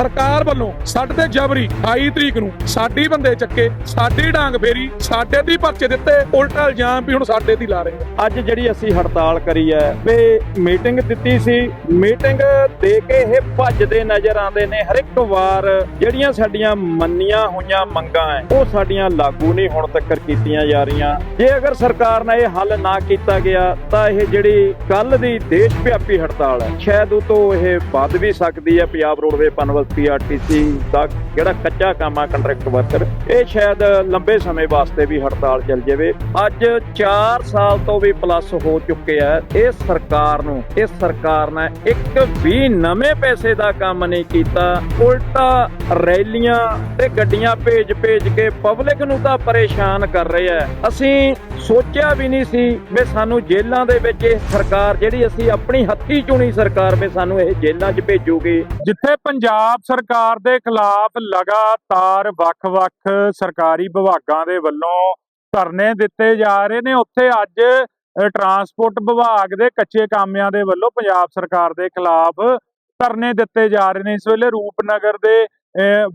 ਸਰਕਾਰ ਵੱਲੋਂ ਸਾਡੇ ਤੇ ਜਬਰੀ 28 ਤਰੀਕ ਨੂੰ ਸਾਡੀ ਬੰਦੇ ਚੱਕੇ, ਸਾਡੀ ਡਾਂਗ ਫੇਰੀ, ਸਾਡੇ ਦੀ ਪਰਚੇ ਦਿੱਤੇ, ਉਲਟਾ ਇਲਜ਼ਾਮ ਵੀ ਹੁਣ ਸਾਡੇ ਤੇ ਲਾ ਰਹੇ ਅੱਜ ਜਿਹੜੀ ਅਸੀਂ ਹੜਤਾਲ ਕਰੀ ਹੈ ਵੀ ਮੀਟਿੰਗ ਦਿੱਤੀ ਸੀ, ਮੀਟਿੰਗ ਦੇ ਕੇ ਇਹ ਭੱਜਦੇ ਨਜ਼ਰ ਆਉਂਦੇ ਨੇ। ਹਰ ਇੱਕ ਵਾਰ ਜਿਹੜੀਆਂ ਸਾਡੀਆਂ ਮੰਨੀਆਂ ਹੋਈਆਂ ਮੰਗਾਂ ਹੈ, ਉਹ ਸਾਡੀਆਂ ਲਾਗੂ ਨਹੀਂ ਹੁਣ ਤੱਕ ਕੀਤੀਆਂ ਜਾ ਰਹੀਆਂ। ਜੇ ਅਗਰ ਸਰਕਾਰ ਨੇ ਇਹ ਹੱਲ ਨਾ ਕੀਤਾ ਗਿਆ, ਤਾਂ ਇਹ ਜਿਹੜੀ ਕੱਲ ਦੀ ਦੇਸ਼ ਵਿਆਪੀ ਹੜਤਾਲ ਹੈ, ਸ਼ਾਇਦ ਉਹ ਤੋਂ ਇਹ ਵੱਧ ਵੀ ਸਕਦੀ ਹੈ, ਪੰਜਾਬ ਰੋਡਵੇ ਪਨਵਲ ਪੀਆਰਟੀਸੀ ਦਾ ਜਿਹੜਾ ਕੱਚਾ ਕੰਮ ਆ ਕੰਟਰੈਕਟ ਵਰਕਰ, ਇਹ ਸ਼ਾਇਦ ਲੰਬੇ ਸਮੇਂ ਵਾਸਤੇ ਵੀ ਹੜਤਾਲ ਚੱਲ ਜਾਵੇ। ਅੱਜ 4 ਸਾਲ ਤੋਂ ਵੀ ਪਲੱਸ ਹੋ ਚੁੱਕੇ ਆ। ਇਹ ਸਰਕਾਰ ਨੂੰ ਇਹ ਸਰਕਾਰ ਨੇ ਇੱਕ ਵੀ ਨਵੇਂ ਪੈਸੇ ਦਾ ਕੰਮ ਨਹੀਂ ਕੀਤਾ। ਉਲਟਾ ਰੈਲੀਆਂ ਤੇ ਗੱਡੀਆਂ ਭੇਜ-ਭੇਜ ਕੇ ਪਬਲਿਕ ਨੂੰ ਤਾਂ ਪਰੇਸ਼ਾਨ ਕਰ ਰਹੇ ਆ। ਅਸੀਂ ਸੋਚਿਆ ਵੀ ਨਹੀਂ ਸੀ ਵੀ ਸਾਨੂੰ ਜੇਲ੍ਹਾਂ ਦੇ ਵਿੱਚ ਇਹ ਸਰਕਾਰ ਜਿਹੜੀ ਅਸੀਂ ਆਪਣੀ ਹੱਥੀ ਚੁਣੀ ਸਰਕਾਰ ਵੀ ਸਾਨੂੰ ਇਹ ਜੇਲ੍ਹਾਂ 'ਚ ਭੇਜੂਗੀ। ਜਿੱਥੇ ਪੰਜਾਬ ਸਰਕਾਰ ਦੇ ਖਿਲਾਫ ਲਗਾਤਾਰ ਵੱਖ-ਵੱਖ ਸਰਕਾਰੀ ਵਿਭਾਗਾਂ ਦੇ ਵੱਲੋਂ ਧਰਨੇ ਦਿੱਤੇ ਜਾ ਰਹੇ ਨੇ। ਉੱਥੇ ਅੱਜ ਟਰਾਂਸਪੋਰਟ ਵਿਭਾਗ ਦੇ ਕੱਚੇ ਕਾਮਿਆਂ ਦੇ ਵੱਲੋਂ ਪੰਜਾਬ ਸਰਕਾਰ ਦੇ ਖਿਲਾਫ ਧਰਨੇ ਦਿੱਤੇ ਜਾ ਰਹੇ ਨੇ। ਇਸ ਵੇਲੇ ਰੂਪਨਗਰ ਦੇ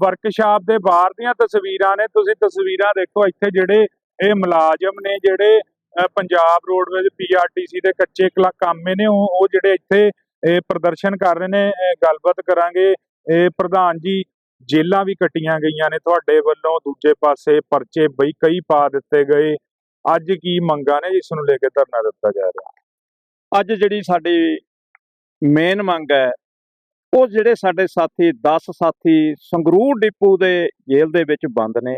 ਵਰਕਸ਼ਾਪ ਦੇ ਬਾਹਰ ਦੀਆਂ ਤਸਵੀਰਾਂ ਨੇ। ਤੁਸੀਂ ਤਸਵੀਰਾਂ ਦੇਖੋ, ਇੱਥੇ ਜਿਹੜੇ ਇਹ ਮੁਲਾਜ਼ਮ ਨੇ, ਜਿਹੜੇ ਪੰਜਾਬ ਰੋਡਵੇਜ਼ ਪੀਆਰਟੀਸੀ ਦੇ ਕੱਚੇ ਕਲਾ- ਕਾਮੇ ਨੇ। ਉਹ ਉਹ ਜਿਹੜੇ ਇੱਥੇ, ਇਹ ਪ੍ਰਦਰਸ਼ਨ ਕਰ ਰਹੇ ਨੇ ਗੱਲਬਾਤ ਕਰਾਂਗੇ। ਇਹ ਪ੍ਰਧਾਨ ਜੀ, ਜੇਲਾਂ ਵੀ ਕੱਟੀਆਂ ਗਈਆਂ ਨੇ ਤੁਹਾਡੇ ਵੱਲੋਂ, ਦੂਜੇ ਪਾਸੇ ਪਰਚੇ ਬਈ ਕਈ ਪਾ ਦਿੱਤੇ ਗਏ। ਅੱਜ ਕੀ ਮੰਗਾਂ ਨੇ ਇਸ ਨੂੰ ਲੈ ਕੇ ਧਰਨਾ ਦਿੱਤਾ ਜਾ ਰਿਹਾ? ਅੱਜ ਜਿਹੜੀ ਸਾਡੀ ਮੇਨ ਮੰਗ ਹੈ, ਉਹ ਜਿਹੜੇ ਸਾਡੇ ਸਾਥੀ 10 ਸਾਥੀ ਸੰਗਰੂਰ ਡਿਪੂ ਦੇ ਜੇਲ੍ਹ ਦੇ ਵਿੱਚ ਬੰਦ ਨੇ।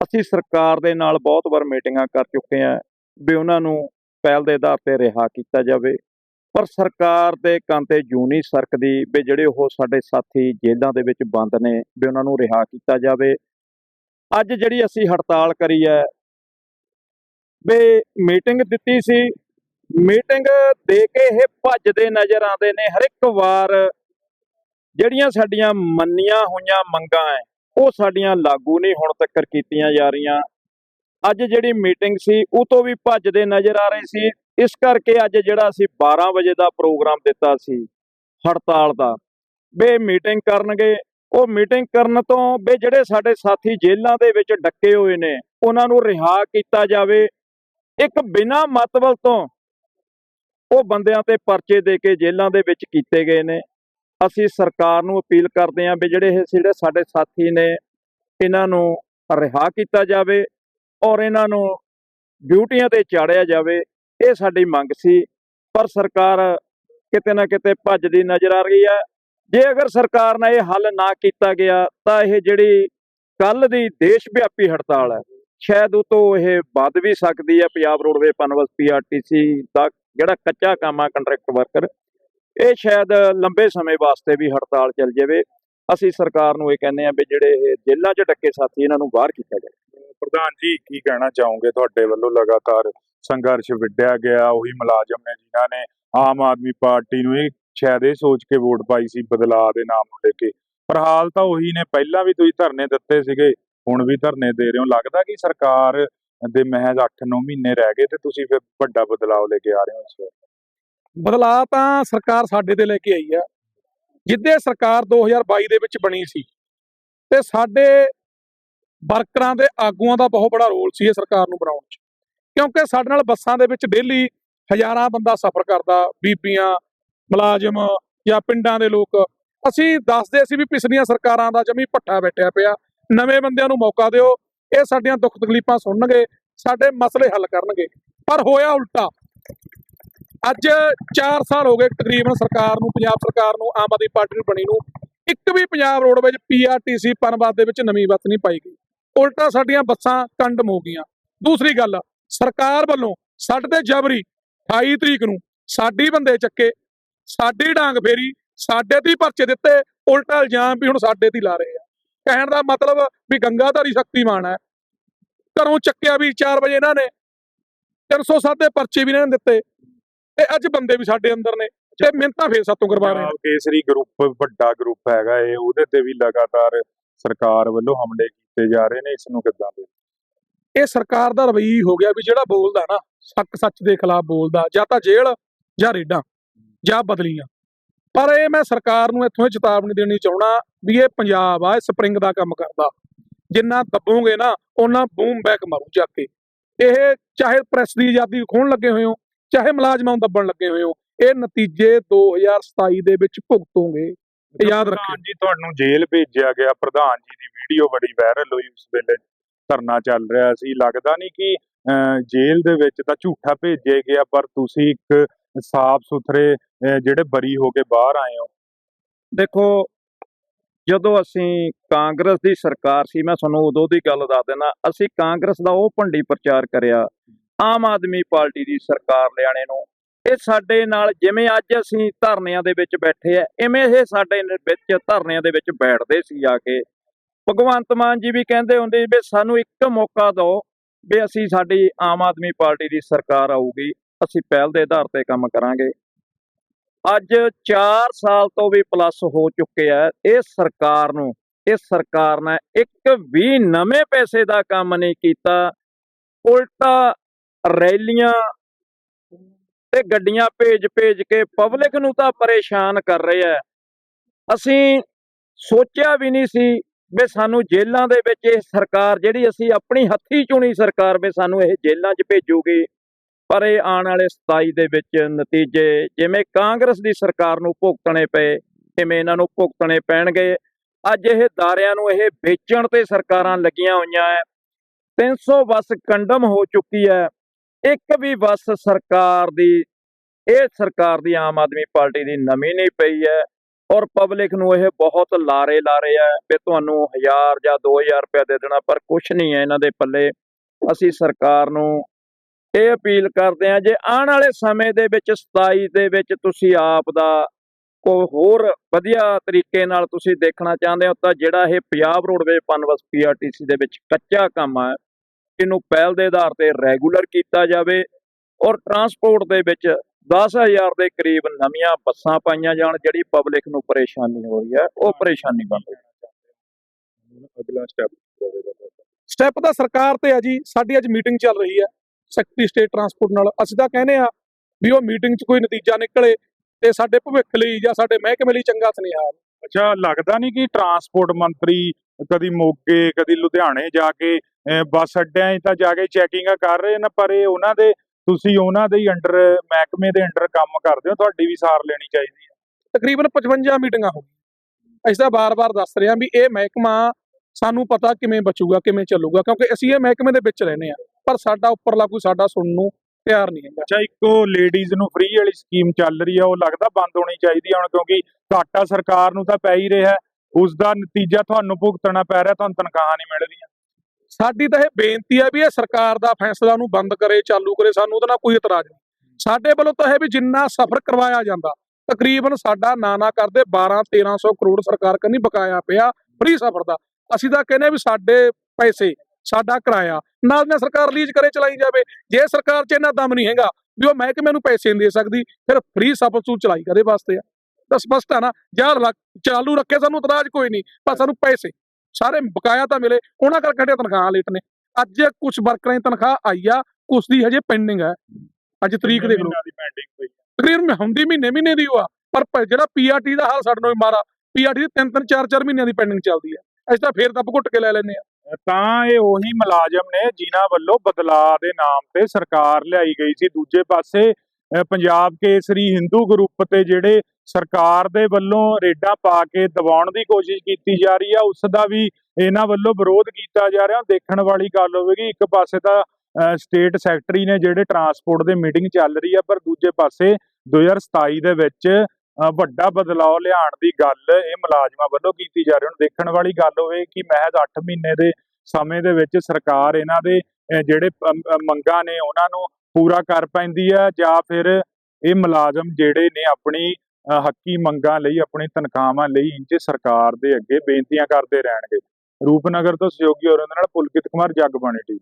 ਅਸੀਂ ਸਰਕਾਰ ਦੇ ਨਾਲ ਬਹੁਤ ਵਾਰ ਮੀਟਿੰਗਾਂ ਕਰ ਚੁੱਕੇ ਹਾਂ ਵੀ ਉਹਨਾਂ ਨੂੰ ਪਹਿਲ ਦੇ ਆਧਾਰ ਤੇ ਰਿਹਾ ਕੀਤਾ ਜਾਵੇ। ਪਰ ਸਰਕਾਰ ਦੇ ਕੰਤੇ ਤੇ ਨਹੀਂ ਸਰਕਦੀ ਵੀ ਜਿਹੜੇ ਉਹ ਸਾਡੇ ਸਾਥੀ ਜੇਲ੍ਹਾਂ ਦੇ ਵਿੱਚ ਬੰਦ ਨੇ, ਵੀ ਉਹਨਾਂ ਨੂੰ ਰਿਹਾ ਕੀਤਾ ਜਾਵੇ। ਅੱਜ ਜਿਹੜੀ ਅਸੀਂ ਹੜਤਾਲ ਕਰੀ ਹੈ, ਵੀ ਮੀਟਿੰਗ ਦਿੱਤੀ ਸੀ, ਮੀਟਿੰਗ ਦੇ ਕੇ ਇਹ ਭੱਜਦੇ ਨਜ਼ਰ ਆਉਂਦੇ ਨੇ। ਹਰ ਇੱਕ ਵਾਰ ਜਿਹੜੀਆਂ ਸਾਡੀਆਂ ਮੰਨੀਆਂ ਹੋਈਆਂ ਮੰਗਾਂ ਹੈ, ਉਹ ਸਾਡੀਆਂ ਲਾਗੂ ਨਹੀਂ ਹੁਣ ਤੱਕ ਕੀਤੀਆਂ ਜਾ ਰਹੀਆਂ। ਅੱਜ ਜਿਹੜੀ ਮੀਟਿੰਗ ਸੀ, ਉਹ ਤੋਂ ਵੀ ਭੱਜਦੇ ਨਜ਼ਰ ਆ ਰਹੇ ਸੀ। ਇਸ ਕਰਕੇ ਅੱਜ ਜਿਹੜਾ ਅਸੀਂ 12 ਵਜੇ ਦਾ ਪ੍ਰੋਗਰਾਮ ਦਿੱਤਾ ਸੀ, ਹੜਤਾਲ ਦਾ। ਵੀ ਮੀਟਿੰਗ ਕਰਨਗੇ। ਉਹ ਮੀਟਿੰਗ ਕਰਨ ਤੋਂ ਵੀ ਜਿਹੜੇ ਸਾਡੇ ਸਾਥੀ ਜੇਲ੍ਹਾਂ ਦੇ ਵਿੱਚ ਡੱਕੇ ਹੋਏ ਨੇ, ਉਹਨਾਂ ਨੂੰ ਰਿਹਾ ਕੀਤਾ ਜਾਵੇ। ਇੱਕ ਬਿਨਾ ਮਤਵਲ ਤੋਂ ਉਹ ਬੰਦਿਆਂ ਤੇ ਪਰਚੇ ਦੇ ਕੇ ਜੇਲ੍ਹਾਂ ਦੇ ਵਿੱਚ ਕੀਤੇ ਗਏ ਨੇ। ਅਸੀਂ ਸਰਕਾਰ ਨੂੰ ਅਪੀਲ ਕਰਦੇ ਹਾਂ ਵੀ ਜਿਹੜੇ ਇਹ, ਜਿਹੜੇ ਸਾਡੇ ਸਾਥੀ ਨੇ, ਇਹਨਾਂ ਨੂੰ ਰਿਹਾ ਕੀਤਾ ਜਾਵੇ। ਔਰ ਇਹਨਾਂ ਨੂੰ ਡਿਊਟੀਆਂ ਤੇ ਚਾੜਿਆ ਜਾਵੇ, ਇਹ ਸਾਡੀ ਮੰਗ ਸੀ। ਪਰ ਸਰਕਾਰ ਕਿਤੇ ਨਾ ਕਿਤੇ ਭੱਜਦੀ ਨਜ਼ਰ ਆ ਰਹੀ ਹੈ। ਜੇ ਅਗਰ ਸਰਕਾਰ ਨਾਲ ਇਹ ਹੱਲ ਨਾ ਕੀਤਾ ਗਿਆ, ਤਾਂ ਇਹ ਜਿਹੜੀ ਕੱਲ ਦੀ ਦੇਸ਼ ਵਿਆਪੀ ਹੜਤਾਲ ਹੈ, ਸ਼ਾਇਦ ਉਹ ਤੋਂ ਇਹ ਵੱਧ ਵੀ ਸਕਦੀ ਹੈ। ਪੰਜਾਬ ਰੋਡਵੇ ਪਨਵਲ ਪੀਆਰਟੀਸੀ ਦਾ ਜਿਹੜਾ ਕੱਚਾ ਕੰਮ ਆ, ਕੰਟਰੈਕਟ ਵਰਕਰ, ਇਹ ਸ਼ਾਇਦ ਲੰਬੇ ਸਮੇਂ ਵਾਸਤੇ ਵੀ ਹੜਤਾਲ ਚੱਲ ਜਾਵੇ। ਅਸੀਂ ਸਰਕਾਰ ਨੂੰ ਇਹ ਕਹਿੰਦੇ ਆ ਵੀ ਜਿਹੜੇ ਇਹ ਜੇਲ੍ਹਾਂ 'ਚ ਡੱਕੇ ਸਾਥੀ, ਇਹਨਾਂ ਨੂੰ ਬਾਹਰ ਕੀਤਾ ਜਾਵੇ। ਪ੍ਰਧਾਨ ਜੀ, ਕੀ ਕਹਿਣਾ ਚਾਹੋਗੇ? ਤੁਹਾਡੇ ਵੱਲੋਂ ਲਗਾਤਾਰ ਸੰਘਰਸ਼ ਵਿੱਢਿਆ ਗਿਆ, ਉਹੀ ਮੁਲਾਜ਼ਮ ਨੇ ਜਿਨ੍ਹਾਂ ਨੇ ਆਮ ਆਦਮੀ ਪਾਰਟੀ ਨੂੰ ਇਹ ਸ਼ਾਇਦ ਇਹ ਸੋਚ ਕੇ ਵੋਟ ਪਾਈ ਸੀ ਬਦਲਾਅ ਦੇ ਨਾਮ ਨੂੰ ਲੈ ਕੇ। ਪਰ ਹਾਲ ਤਾਂ ਉਹੀ ਨੇ, ਪਹਿਲਾਂ ਵੀ ਤੁਸੀਂ ਧਰਨੇ ਦਿੱਤੇ ਸੀਗੇ, ਹੁਣ ਵੀ ਧਰਨੇ ਦੇ ਰਹੇ ਹੋ। ਲੱਗਦਾ ਕਿ ਸਰਕਾਰ ਦੇ ਮਹਿਜ਼ 8-9 ਮਹੀਨੇ ਰਹਿ ਗਏ ਤੇ ਤੁਸੀਂ ਫਿਰ ਵੱਡਾ ਬਦਲਾਅ ਲੈ ਕੇ ਆ ਰਹੇ ਹੋ ਇਸ ਵਾਰ? ਬਦਲਾਅ ਤਾਂ ਸਰਕਾਰ ਸਾਡੇ ਤੇ ਲੈ ਕੇ ਆਈ ਆ ਜਿੱਦੇ ਸਰਕਾਰ 2022 ਦੇ ਵਿੱਚ ਬਣੀ ਸੀ, ਤੇ ਸਾਡੇ ਵਰਕਰਾਂ ਦੇ ਆਗੂਆਂ ਦਾ ਬਹੁਤ ਬੜਾ ਰੋਲ ਸੀ ਇਹ ਸਰਕਾਰ ਨੂੰ ਬਣਾਉਣ 'ਚ। ਕਿਉਂਕਿ ਸਾਡੇ ਨਾਲ ਬੱਸਾਂ ਦੇ ਵਿੱਚ ਡੇਲੀ ਹਜ਼ਾਰਾਂ ਬੰਦਾ ਸਫ਼ਰ ਕਰਦਾ, ਬੀਬੀਆਂ, ਮੁਲਾਜ਼ਮ ਜਾਂ ਪਿੰਡਾਂ ਦੇ ਲੋਕ। ਅਸੀਂ ਦੱਸਦੇ ਸੀ ਵੀ ਪਿਛਲੀਆਂ ਸਰਕਾਰਾਂ ਦਾ ਜਮੀ ਭੱਠਾ ਬੈਠਿਆ ਪਿਆ। ਨਵੇਂ ਬੰਦਿਆਂ ਨੂੰ ਮੌਕਾ ਦਿਓ, ਇਹ ਸਾਡੀਆਂ ਦੁੱਖ ਤਕਲੀਫਾਂ ਸੁਣਨਗੇ, ਸਾਡੇ ਮਸਲੇ ਹੱਲ ਕਰਨਗੇ। ਪਰ ਹੋਇਆ ਉਲਟਾ। ਅੱਜ 4 ਸਾਲ ਹੋ ਗਏ ਤਕਰੀਬਨ ਸਰਕਾਰ ਨੂੰ, ਪੰਜਾਬ ਸਰਕਾਰ ਨੂੰ, ਆਮ ਆਦਮੀ ਪਾਰਟੀ ਨੂੰ ਬਣੀ ਨੂੰ। ਇੱਕ ਵੀ ਪੰਜਾਬ ਰੋਡਵੇਜ ਪੀਆਰਟੀਸੀ ਪਨਵਾਦ ਦੇ ਵਿੱਚ ਨਵੀਂ ਬੱਸ ਨਹੀਂ ਪਾਈ ਗਈ। ਉਲਟਾ ਸਾਡੀਆਂ ਬੱਸਾਂ ਕੰਡਮ ਹੋ ਗਈਆਂ। ਦੂਸਰੀ ਗੱਲ, ਸਰਕਾਰ ਵੱਲੋਂ ਸਾਡੇ ਤੇ ਜਬਰੀ 28 ਤਰੀਕ ਨੂੰ ਸਾਡੀ ਬੰਦੇ ਚੱਕੇ, ਸਾਡੀ ਡਾਂਗ ਫੇਰੀ, ਸਾਡੇ ਤੇ ਪਰਚੇ ਦਿੱਤੇ, ਉਲਟਾ ਇਲਜ਼ਾਮ ਵੀ ਹੁਣ ਸਾਡੇ ਤੇ ਲਾ ਰਹੇ ਆ। ਕਹਿਣ ਦਾ ਮਤਲਬ ਵੀ ਗੰਗਾਧਾਰੀ ਸ਼ਕਤੀਮਾਨ ਹੈ। ਘਰੋਂ ਚੱਕਿਆ ਵੀ 4 ਵਜੇ ਇਹਨਾਂ ਨੇ 307 ਦੇ ਪਰਚੇ ਵੀ ਇਹਨਾਂ ਨੇ ਦਿੱਤੇ, ਤੇ ਅੱਜ ਬੰਦੇ ਵੀ ਸਾਡੇ ਅੰਦਰ ਨੇ, ਤੇ ਮਿਹਨਤਾਂ ਫੇਰ ਸਾਤੋਂ ਕਰਵਾ ਰਹੇ ਨੇ। ਕੇਸਰੀ ਗਰੁੱਪ ਵੱਡਾ ਗਰੁੱਪ ਹੈਗਾ ਇਹ, ਉਹਦੇ ਤੇ ਵੀ ਲਗਾਤਾਰ ਸਰਕਾਰ ਵੱਲੋਂ ਹਮਲੇ ਕੀਤੇ ਜਾ ਰਹੇ ਨੇ, ਇਸ ਨੂੰ ਕਿੱਦਾਂ ਦੇ ਇਹ ਸਰਕਾਰ ਦਾ ਰਵੱਈ ਹੋ ਗਿਆ ਵੀ ਜਿਹੜਾ ਬੋਲਦਾ ਨਾ ਸੱਚ ਸੱਚ ਦੇ ਖਿਲਾਫ ਬੋਲਦਾ, ਜਾਂ ਤਾਂ ਜੇਲ੍ਹ, ਜਾਂ ਰੇਡਾਂ, ਜਾਂ ਬਦਲੀਆਂ। ਪਰ ਇਹ ਮੈਂ ਸਰਕਾਰ ਨੂੰ ਇੱਥੋਂ ਇਹ ਚੇਤਾਵਨੀ ਦੇਣੀ ਚਾਹਣਾ ਵੀ ਇਹ ਪੰਜਾਬ ਆ ਸਪਰਿੰਗ ਦਾ ਕੰਮ ਕਰਦਾ। ਜਿੰਨਾ ਦੱਬੋਗੇ ਨਾ ਉਹਨਾਂ ਬੂਮ ਬੈਕ ਮਾਰੂ ਜਾ ਕੇ। ਇਹ ਚਾਹੇ ਪ੍ਰੈਸ ਦੀ ਆਜ਼ਾਦੀ ਖੋਣ ਲੱਗੇ ਹੋਏ ਹੋ, ਚਾਹੇ ਮੁਲਾਜ਼ਮਾਂ ਨੂੰ ਦੱਬਣ ਲੱਗੇ ਹੋਏ ਹੋ, ਇਹ ਨਤੀਜੇ 2027 ਦੇ ਵਿੱਚ ਭੁਗਤੋਗੇ। ਇਹ ਯਾਦ ਰੱਖਿਓ। ਜੀ ਤੁਹਾਨੂੰ ਜੇਲ੍ਹ ਭੇਜਿਆ ਗਿਆ ਪ੍ਰਧਾਨ ਜੀ ਦੀ ਵੀਡੀਓ ਬੜੀ ਵਾਇਰਲ ਹੋਈ ਉਸ ਵੇਲੇ। ਧਰਨਾ ਚੱਲ ਰਿਹਾ ਸੀ। ਲੱਗਦਾ ਨਹੀਂ ਕਿ ਜੇਲ੍ਹ ਦੇ ਵਿੱਚ ਤਾਂ ਝੂਠਾ ਭੇਜਿਆ ਗਿਆ ਪਰ ਤੁਸੀਂ ਇੱਕ ਸਾਫ਼ ਸੁਥਰੇ ਜਿਹੜੇ ਬਰੀ ਹੋ ਕੇ ਬਾਹਰ ਆਏ ਹੋ। ਦੇਖੋ ਜਦੋਂ ਅਸੀਂ ਕਾਂਗਰਸ ਦੀ ਸਰਕਾਰ ਸੀ ਮੈਂ ਤੁਹਾਨੂੰ ਉਦੋਂ ਦੀ ਗੱਲ ਦੱਸ ਦਿੰਦਾ ਅਸੀਂ ਕਾਂਗਰਸ ਦਾ ਉਹ ਭੰਡੀ ਪ੍ਰਚਾਰ ਕਰਿਆ। ਆਮ ਆਦਮੀ ਪਾਰਟੀ ਦੀ ਸਰਕਾਰ ਲਿਆਣੇ ਨੂੰ। ਇਹ ਸਾਡੇ ਨਾਲ ਜਿਵੇਂ ਅੱਜ ਅਸੀਂ ਧਰਨਿਆਂ ਦੇ ਵਿੱਚ ਬੈਠੇ ਆ ਐਵੇਂ ਇਹ ਸਾਡੇ ਵਿੱਚ ਧਰਨਿਆਂ ਦੇ ਵਿੱਚ ਬੈਠਦੇ ਸੀ ਆ ਕੇ। ਭਗਵੰਤ ਮਾਨ ਜੀ ਵੀ ਕਹਿੰਦੇ ਹੁੰਦੇ ਵੀ ਸਾਨੂੰ ਇੱਕ ਮੌਕਾ ਦਿਓ ਵੀ ਅਸੀਂ ਸਾਡੀ ਆਮ ਆਦਮੀ ਪਾਰਟੀ ਦੀ ਸਰਕਾਰ ਆਊਗੀ, ਅਸੀਂ ਪਹਿਲ ਦੇ ਆਧਾਰ ਤੇ ਕੰਮ ਕਰਾਂਗੇ। ਅੱਜ 4 ਸਾਲ ਤੋਂ ਵੀ ਪਲੱਸ ਹੋ ਚੁੱਕੇ ਆ, ਇਹ ਸਰਕਾਰ ਨੂੰ ਇਸ ਸਰਕਾਰ ਨੇ ਇੱਕ ਵੀ ਨਵੇਂ ਪੈਸੇ ਦਾ ਕੰਮ ਨਹੀਂ ਕੀਤਾ। ਉਲਟਾ ਰੈਲੀਆਂ ਤੇ ਗੱਡੀਆਂ ਭੇਜ-ਭੇਜ ਕੇ ਪਬਲਿਕ ਨੂੰ ਤਾਂ ਪਰੇਸ਼ਾਨ ਕਰ ਰਿਹਾ ਅਸੀਂ ਸੋਚਿਆ ਵੀ ਨਹੀਂ ਸੀ ਵੀ ਸਾਨੂੰ ਜੇਲ੍ਹਾਂ ਦੇ ਵਿੱਚ ਇਹ ਸਰਕਾਰ ਜਿਹੜੀ ਅਸੀਂ ਆਪਣੀ ਹੱਥੀ ਚੁਣੀ ਸਰਕਾਰ ਵੀ ਸਾਨੂੰ ਇਹ ਜੇਲ੍ਹਾਂ 'ਚ ਭੇਜੂਗੀ। ਪਰ ਇਹ ਆਉਣ ਵਾਲੇ 27 ਦੇ ਵਿੱਚ ਨਤੀਜੇ ਜਿਵੇਂ ਕਾਂਗਰਸ ਦੀ ਸਰਕਾਰ ਨੂੰ ਭੁਗਤਣੇ ਪਏ, ਕਿਵੇਂ ਇਹਨਾਂ ਨੂੰ ਭੁਗਤਣੇ ਪੈਣਗੇ, ਅੱਜ ਇਹ ਦਾਰਿਆਂ ਨੂੰ ਇਹ ਵੇਚਣ ਤੇ ਸਰਕਾਰਾਂ ਲੱਗੀਆਂ ਹੋਈਆਂ ਐ। 300 ਬੱਸ ਕੰਡਮ ਹੋ ਚੁੱਕੀ ਹੈ ਇੱਕ ਵੀ ਬੱਸ ਸਰਕਾਰ ਦੀ, ਇਹ ਸਰਕਾਰ ਦੀ ਆਮ ਆਦਮੀ ਪਾਰਟੀ ਦੀ ਨਵੀਂ ਨਹੀਂ ਪਈ ਹੈ ਔਰ ਪਬਲਿਕ ਨੂੰ ਇਹ ਬਹੁਤ ਲਾਰੇ ਲਾ ਰਹੇ ਆ ਵੀ ਤੁਹਾਨੂੰ 1000 ਜਾਂ 2000 ਰੁਪਏ ਦੇ ਦੇਣਾ, ਪਰ ਕੁਝ ਨਹੀਂ ਹੈ ਇਹਨਾਂ ਦੇ ਪੱਲੇ। ਅਸੀਂ ਸਰਕਾਰ ਨੂੰ ਇਹ ਅਪੀਲ ਕਰਦੇ ਆ ਜੇ ਆਉਣ ਵਾਲੇ ਸਮੇਂ ਦੇ ਵਿੱਚ 27 ਦੇ ਵਿੱਚ ਤੁਸੀਂ ਆਪ ਦਾ ਕੋਈ ਹੋਰ ਵਧੀਆ ਤਰੀਕੇ ਨਾਲ ਤੁਸੀਂ ਦੇਖਣਾ ਚਾਹੁੰਦੇ ਹੋ, ਤਾਂ ਜਿਹੜਾ ਇਹ ਪੰਜਾਬ ਰੋਡਵੇਜ਼ ਪਨਬਸ ਪੀਆਰਟੀਸੀ ਦੇ ਵਿੱਚ ਕੱਚਾ ਕੰਮ ਹੈ ਇਹਨੂੰ ਪਹਿਲ ਦੇ ਆਧਾਰ ਤੇ ਰੈਗੂਲਰ ਕੀਤਾ ਜਾਵੇ ਔਰ ਟਰਾਂਸਪੋਰਟ ਦੇ ਵਿੱਚ 10000 ਦੇ ਕਰੀਬ ਨਵੀਆਂ ਬੱਸਾਂ ਪਾਈਆਂ ਜਾਣ ਜਿਹੜੀ ਪਬਲਿਕ ਨੂੰ ਪਰੇਸ਼ਾਨੀ ਹੋ ਰਹੀ ਹੈ। ਉਹ ਪਰੇਸ਼ਾਨੀ ਬੰਦ ਹੋਵੇ ਅਗਲਾ ਸਟੈਪ ਸਟੈਪ ਤਾਂ ਸਰਕਾਰ ਤੇ ਆ ਜੀ ਸਾਡੀ ਅੱਜ ਮੀਟਿੰਗ ਚੱਲ ਰਹੀ ਹੈ ਸੈਕਟਰੀ ਸਟੇਟ ਟਰਾਂਸਪੋਰਟ ਨਾਲ। ਅਸੀਂ ਤਾਂ ਕਹਿੰਦੇ ਆ ਵੀ ਉਹ ਮੀਟਿੰਗ 'ਚ ਕੋਈ ਨਤੀਜਾ ਨਿਕਲੇ ਤੇ ਸਾਡੇ ਭਵਿੱਖ ਲਈ ਜਾਂ ਸਾਡੇ ਮਹਿਕਮੇ ਲਈ ਚੰਗਾ ਸੁਨੇਹਾ ਆਵੇ। ਅੱਛਾ ਲੱਗਦਾ ਨਹੀਂ ਕਿ ਟਰਾਂਸਪੋਰਟ ਮੰਤਰੀ ਕਦੀ ਮੋਗੇ ਕਦੀ ਲੁਧਿਆਣੇ ਜਾ ਕੇ ਬੱਸ ਅੱਡਿਆਂ 'ਚ ਤਾਂ ਜਾ ਕੇ ਚੈਕਿੰਗਾਂ ਕਰ ਰਹੇ ਨੇ ਪਰ ਇਹ ਉਹਨਾਂ ਦੇ ਤੁਸੀਂ ਉਹਨਾਂ ਦੇ ਹੀ ਅੰਡਰ ਮਹਿਕਮੇ ਦੇ ਅੰਡਰ ਕੰਮ ਕਰਦੇ ਹੋ ਤੁਹਾਡੀ ਵੀ ਸਾਰ ਲੈਣੀ ਚਾਹੀਦੀ ਹੈ। ਤਕਰੀਬਨ 55 ਮੀਟਿੰਗਾਂ ਹੋ ਗਈਆਂ। ਅਸੀਂ ਤਾਂ ਬਾਰ-ਬਾਰ ਦੱਸ ਰਹੇ ਹਾਂ ਵੀ ਇਹ ਮਹਿਕਮਾ ਸਾਨੂੰ ਪਤਾ ਕਿਵੇਂ ਬਚੂਗਾ ਕਿਵੇਂ ਚੱਲੂਗਾ ਕਿਉਂਕਿ ਅਸੀਂ ਇਹ ਮਹਿਕਮੇ ਦੇ ਵਿੱਚ ਰਹਿੰਦੇ ਆ ਪਰ ਸਾਡਾ ਉੱਪਰਲਾ ਕੋਈ ਸਾਡਾ ਸੁਣਨ ਨੂੰ ਤਿਆਰ ਨਹੀਂ ਹੈਗਾ। ਅੱਛਾ ਇੱਕੋ ਲੇਡੀਜ਼ ਨੂੰ ਫ੍ਰੀ ਵਾਲੀ ਸਕੀਮ ਚੱਲ ਰਹੀ ਹੈ ਉਹ ਲੱਗਦਾ ਬੰਦ ਹੋਣੀ ਚਾਹੀਦੀ ਹੈ ਹੁਣ ਕਿਉਂਕਿ ਘਾਟਾ ਸਰਕਾਰ ਨੂੰ ਤਾਂ ਪੈ ਹੀ ਰਿਹਾ ਹੈ। ਉਸ ਦਾ ਨਤੀਜਾ ਤੁਹਾਨੂੰ ਭੁਗਤਣਾ ਪੈ ਰਿਹਾ, ਤੁਹਾਨੂੰ ਤਨਖਾਹਾਂ ਨਹੀਂ ਮਿਲ ਰਹੀਆਂ ਸਾਡੀ ਤਾਂ ਇਹ ਬੇਨਤੀ ਹੈ ਵੀ ਇਹ ਸਰਕਾਰ ਦਾ ਫੈਸਲਾ ਨੂੰ ਬੰਦ ਕਰੇ, ਚਾਲੂ ਕਰੇ, ਸਾਨੂੰ ਉਹਦੇ ਨਾਲ ਕੋਈ ਇਤਰਾਜ਼ ਨਹੀਂ। ਸਾਡੇ ਵੱਲੋਂ ਤਾਂ ਇਹ ਵੀ ਜਿੰਨਾ ਸਫ਼ਰ ਕਰਵਾਇਆ ਜਾਂਦਾ, ਤਕਰੀਬਨ ਸਾਡਾ ਨਾ ਨਾ ਕਰਦੇ 12 1300 ਕਰੋੜ ਸਰਕਾਰ ਕੰਨੀ ਬਕਾਇਆ ਪਿਆ ਫ੍ਰੀ ਸਫ਼ਰ ਦਾ। ਅਸੀਂ ਤਾਂ ਕਹਿੰਦੇ ਵੀ ਸਾਡੇ ਪੈਸੇ, ਸਾਡਾ ਕਿਰਾਇਆ ਨਾਲ ਨਾਲ ਸਰਕਾਰ ਰਿਲੀਜ਼ ਕਰੇ ਚਲਾਈ ਜਾਵੇ। ਜੇ ਸਰਕਾਰ 'ਚ ਇੰਨਾ ਦਮ ਨਹੀਂ ਹੈਗਾ ਵੀ ਉਹ ਮਹਿਕਮੇ ਨੂੰ ਪੈਸੇ ਨਹੀਂ ਦੇ ਸਕਦੀ, ਫਿਰ ਫ੍ਰੀ ਸਫ਼ਰ ਤੂੰ ਚਲਾਈ ਕਰੇ ਵਾਸਤੇ ਆ? ਤਾਂ ਸਪਸ਼ਟ ਆ ਨਾ ਲੱਗ- ਚਾਲੂ ਰੱਖੇ ਸਾਨੂੰ ਇਤਰਾਜ਼ ਕੋਈ ਨਹੀਂ ਪਰ ਸਾਨੂੰ ਪੈਸੇ ਸਾਰੇ ਬਕਾਇਆ ਤਾਂ ਮਿਲੇ ਉਹਨਾਂ ਕਰਕੇ ਸਾਡੇ ਤਨਖਾਹ ਲੇਟ ਨੇ ਅੱਜ ਕੁਝ ਵਰਕਰਾਂ ਦੀ ਤਨਖਾਹ ਆਈ ਆ ਕੁਝ ਦੀ ਹਜੇ ਪੈਂਡਿੰਗ ਹੈ ਅੱਜ ਤਰੀਕ ਦੇਖ ਲਓ। ਹੈ। ਤਕਰੀਬਨ ਹੁੰਦੀ ਮਹੀਨੇ ਮਹੀਨੇ ਦੀ ਹੋਆ ਪਰ ਜਿਹੜਾ ਪੀਆਰਟੀ ਦਾ ਹਾਲ ਸਾਡੇ ਨਾਲ ਮਾਰਾ ਪੀਆਰਟੀ ਦੀ ਤਿੰਨ ਤਿੰਨ ਚਾਰ ਚਾਰ ਮਹੀਨਿਆਂ ਦੀ ਪੈਂਡਿੰਗ ਚੱਲਦੀ ਹੈ ਅਸੀਂ ਤਾਂ ਫੇਰ ਦੱਬ ਘੁੱਟ ਕੇ ਲੈ ਲੈਨੇ ਆ। ਤਾਂ ਇਹ ਉਹੀ ਮੁਲਾਜ਼ਮ ਨੇ ਜਿਨ੍ਹਾਂ ਵੱਲੋਂ ਬਦਲਾਅ ਦੇ ਨਾਮ ਤੇ ਸਰਕਾਰ ਲਿਆਈ ਗਈ ਸੀ। ਦੂਜੇ ਪਾਸੇ ਪੰਜਾਬ ਕੇਸਰੀ ਹਿੰਦੂ ਗਰੁੱਪ ਤੇ ਜਿਹੜੇ ਸਰਕਾਰ ਦੇ ਵੱਲੋਂ ਰੇਡਾਂ ਪਾ ਕੇ ਦਬਾਉਣ ਦੀ ਕੋਸ਼ਿਸ਼ ਕੀਤੀ ਜਾ ਰਹੀ ਆ, ਉਸ ਦਾ ਵੀ ਇਹਨਾਂ ਵੱਲੋਂ ਵਿਰੋਧ ਕੀਤਾ ਜਾ ਰਿਹਾ। ਦੇਖਣ ਵਾਲੀ ਗੱਲ ਹੋਵੇਗੀ, ਇੱਕ ਪਾਸੇ ਤਾਂ ਸਟੇਟ ਸੈਕਟਰੀ ਨੇ ਜਿਹੜੇ ਟਰਾਂਸਪੋਰਟ ਦੇ ਮੀਟਿੰਗ ਚੱਲ ਰਹੀ ਆ, ਪਰ ਦੂਜੇ ਪਾਸੇ 2027 ਦੇ ਵਿੱਚ ਵੱਡਾ ਬਦਲਾਅ ਲਿਆਉਣ ਦੀ ਗੱਲ ਇਹ ਮੁਲਾਜ਼ਮਾਂ ਵੱਲੋਂ ਕੀਤੀ ਜਾ ਰਹੀ ਹੁਣ ਦੇਖਣ ਵਾਲੀ ਗੱਲ ਹੋਵੇ ਕਿ ਮਹਿਜ਼ 8 ਮਹੀਨੇ ਦੇ ਸਮੇਂ ਦੇ ਵਿੱਚ ਸਰਕਾਰ ਇਹਨਾਂ ਦੇ ਜਿਹੜੇ ਮੰਗਾਂ ਨੇ ਉਹਨਾਂ ਨੂੰ ਪੂਰਾ ਕਰ ਪੈਂਦੀ ਹੈ ਜਾਂ ਫਿਰ ਇਹ ਮੁਲਾਜ਼ਮ ਜਿਹੜੇ ਨੇ ਆਪਣੀ ਹੱਕੀ ਮੰਗਾਂ ਲਈ, ਆਪਣੀ ਤਨਖਾਹਾਂ ਲਈ ਇੰਜ ਸਰਕਾਰ ਦੇ ਅੱਗੇ ਬੇਨਤੀਆਂ ਕਰਦੇ ਰਹਿਣਗੇ। ਰੂਪਨਗਰ ਤੋਂ ਸਹਿਯੋਗੀ ਔਰ ਨਾਲ ਪੁਲਕਿਤ ਕੁਮਾਰ ਜਗਬਾਣੀ ਟੀਵੀ।